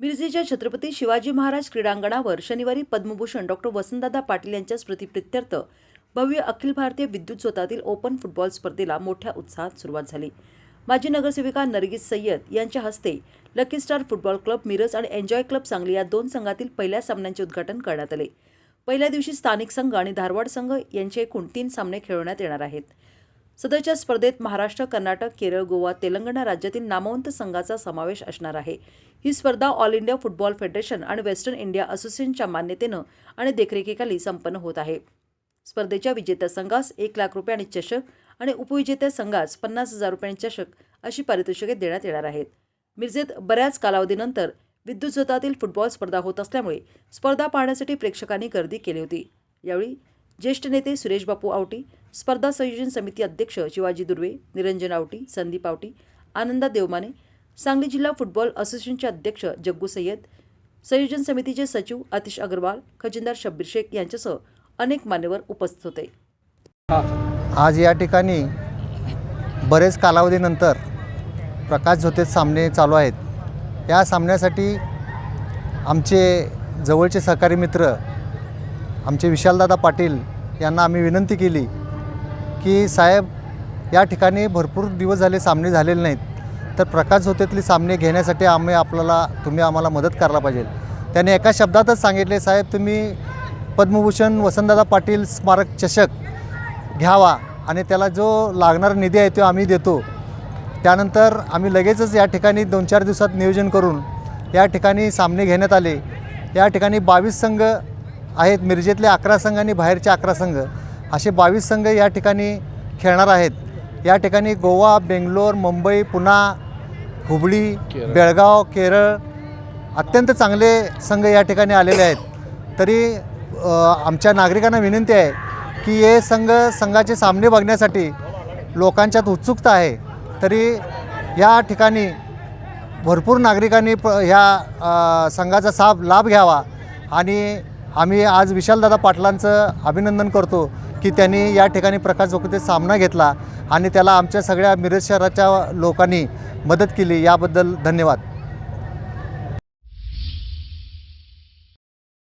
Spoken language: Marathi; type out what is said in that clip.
मिरजेच्या छत्रपती शिवाजी महाराज क्रीडांगणावर शनिवारी पद्मभूषण डॉक्टर वसंतदादा पाटील यांच्या स्मृतिप्रित्यर्थ भव्य अखिल भारतीय विद्युत स्वतातील ओपन फुटबॉल स्पर्धेला मोठ्या उत्साहात सुरुवात झाली. माजी नगरसेविका नरगिस सय्यद यांच्या हस्ते lucky star football club Miraj आणि एन्जॉय क्लब सांगली या दोन संघातील पहिल्या सामन्यांचे उद्घाटन करण्यात आले. पहिल्या दिवशी स्थानिक संघ आणि धारवाड संघ यांचे एकूण तीन सामने खेळवण्यात येणार आहेत. सध्याच्या स्पर्धेत महाराष्ट्र कर्नाटक केरळ गोवा तेलंगणा राज्यातील नामवंत संघाचा समावेश असणार आहे. ही स्पर्धा ऑल इंडिया फुटबॉल फेडरेशन आणि वेस्टर्न इंडिया असोसिएशनच्या मान्यतेनं आणि देखरेखीखाली संपन्न होत आहे. स्पर्धेच्या विजेत्या संघास एक लाख रुपये आणि चषक आणि उपविजेत्या संघास पन्नास हजार रुपये चषक अशी पारितोषिके देण्यात येणार आहेत. मिरजेत बऱ्याच कालावधीनंतर विद्युत झोतातील फुटबॉल स्पर्धा होत असल्यामुळे स्पर्धा पाहण्यासाठी प्रेक्षकांनी गर्दी केली होती. यावेळी ज्येष्ठ नेते सुरेश बापू आवटी स्पर्धा संयोजन समिती अध्यक्ष शिवाजी दुर्वे निरंजन आवटी संदीप आवटी आनंदा देवमाने सांगली जिल्हा फुटबॉल असोसिएशनचे अध्यक्ष जग्गू सय्यद संयोजन समितीचे सचिव आतिश अग्रवाल खजिनदार शब्बीर शेख यांच्यासह अनेक मान्यवर उपस्थित होते. आज या ठिकाणी बरेच कालावधीनंतर प्रकाश झोतेत सामने चालू आहेत. या सामन्यासाठी आमचे जवळचे सहकारी मित्र आमचे विशालदादा पाटील यांना आम्ही विनंती केली की साहेब या ठिकाणी भरपूर दिवस झाले सामने झालेले नाहीत. तर प्रकाश झोतेतली सामने घेण्यासाठी आम्ही आपल्याला तुम्ही आम्हाला मदत करायला पाहिजे. त्याने एका शब्दातच सांगितले साहेब तुम्ही पद्मभूषण वसंतदादा पाटील स्मारक चषक घ्यावा आणि त्याला जो लागणारा निधी आहे तो आम्ही देतो. त्यानंतर आम्ही लगेचच या ठिकाणी दोन चार दिवसात नियोजन करून या ठिकाणी सामने घेण्यात आले. या ठिकाणी बावीस संघ आहेत मिरजेतले अकरा संघ आणि बाहेरचे अकरा संघ. असे बावीस संघ या ठिकाणी खेळणार आहेत. या ठिकाणी गोवा बेंगलोर मुंबई पुणा हुबळी बेळगाव केरळ अत्यंत चांगले संघ या ठिकाणी आलेले आहेत. तरी आमच्या नागरिकांना विनंती आहे की हे संघ संघाचे सामने बघण्यासाठी लोकांच्यात उत्सुकता आहे. तरी या ठिकाणी भरपूर नागरिकांनी प ह्या संघाचा साब लाभ घ्यावा. आणि आम्ही आज विशालदादा पाटलांचं अभिनंदन करतो. की त्यांनी या ठिकाणी प्रकाश जोगते सामना घेतला आणि त्याला आमच्या सगळ्या मिरज शहराच्या लोकांनी मदत केली. याबद्दल धन्यवाद.